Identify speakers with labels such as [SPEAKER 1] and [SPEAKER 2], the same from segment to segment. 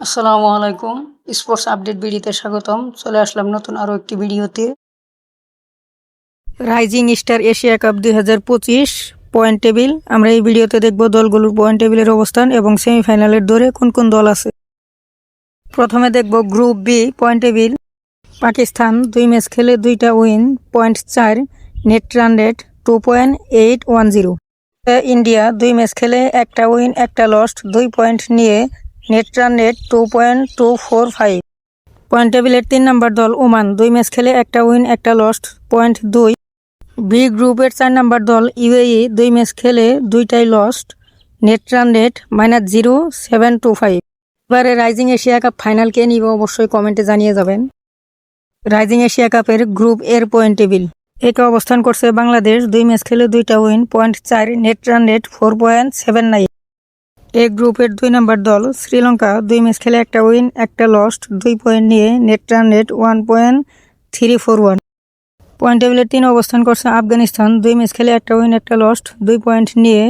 [SPEAKER 1] আসসালামু আলাইকুম। Sports update ভিডিওতে স্বাগতম। চলে আসলাম নতুন আরও একটি ভিডিওতে। রাইজিং স্টার এশিয়া কাপ দুই হাজার পঁচিশ পয়েন্ট টেবিল। আমরা এই ভিডিওতে দেখব দলগুলোর পয়েন্ট টেবিলের অবস্থান এবং সেমিফাইনালের দৌড়ে কোন কোন দল আছে। প্রথমে দেখব group B, point table. Pakistan দুই ম্যাচ খেলে দুইটা উইন, পয়েন্ট চার, net run rate two point eight one zero. India দুই ম্যাচ খেলে একটা উইন, একটা লস্ট দুই পয়েন্ট নিয়ে net run rate two point two four five. Point টেবিলের তিন নম্বর দল ওমান, দুই ম্যাচ খেলে একটা উইন, একটা লস্ট পয়েন্ট দুই। বি গ্রুপের চার নম্বর দল ইউএই, দুই ম্যাচ খেলে দুইটাই lost net run rate minus zero, seven two five. এবারে রাইজিং এশিয়া কাপ ফাইনাল কে নিবে অবশ্যই কমেন্টে জানিয়ে যাবেন। রাইজিং এশিয়া কাপের গ্রুপ এর পয়েন্ট টেবিল। একে অবস্থান করছে বাংলাদেশ, দুই ম্যাচ খেলে দুইটা উইন, পয়েন্ট চার net run rate four point seven nine. A গ্রুপের দুই নম্বর দল, শ্রীলঙ্কা, দুই ম্যাচ খেলে একটা উইন, একটা লস্ট, দুই পয়েন্ট নিয়ে net run rate one point, three four one. Point টেবিলের তিন অবস্থান করছে আফগানিস্তান, দুই ম্যাচ খেলে একটা উইন, একটা লস্ট, দুই পয়েন্ট নিয়ে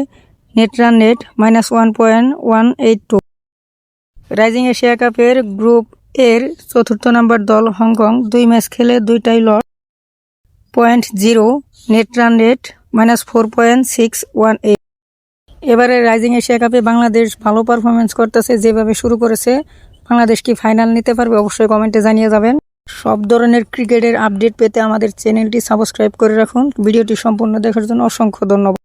[SPEAKER 1] net run rate minus one point one eight two. Rising Asia কাপের গ্রুপ এর চতুর্থ নম্বর দল হংকং, দুই ম্যাচ খেলে দুইটাই loss point zero, net run rate minus four point six one eight. এবারে রাইজিং এশিয়া কাপে বাংলাদেশ ভালো পারফরমেন্স করতেছে, যেভাবে শুরু করেছে, বাংলাদেশ কি ফাইনাল নিতে পারবে অবশ্যই কমেন্টে জানিয়ে যাবেন। সব ধরনের ক্রিকেটের আপডেট পেতে আমাদের চ্যানেলটি সাবস্ক্রাইব করে রাখুন। ভিডিওটি সম্পূর্ণ দেখার জন্য অসংখ্য ধন্যবাদ।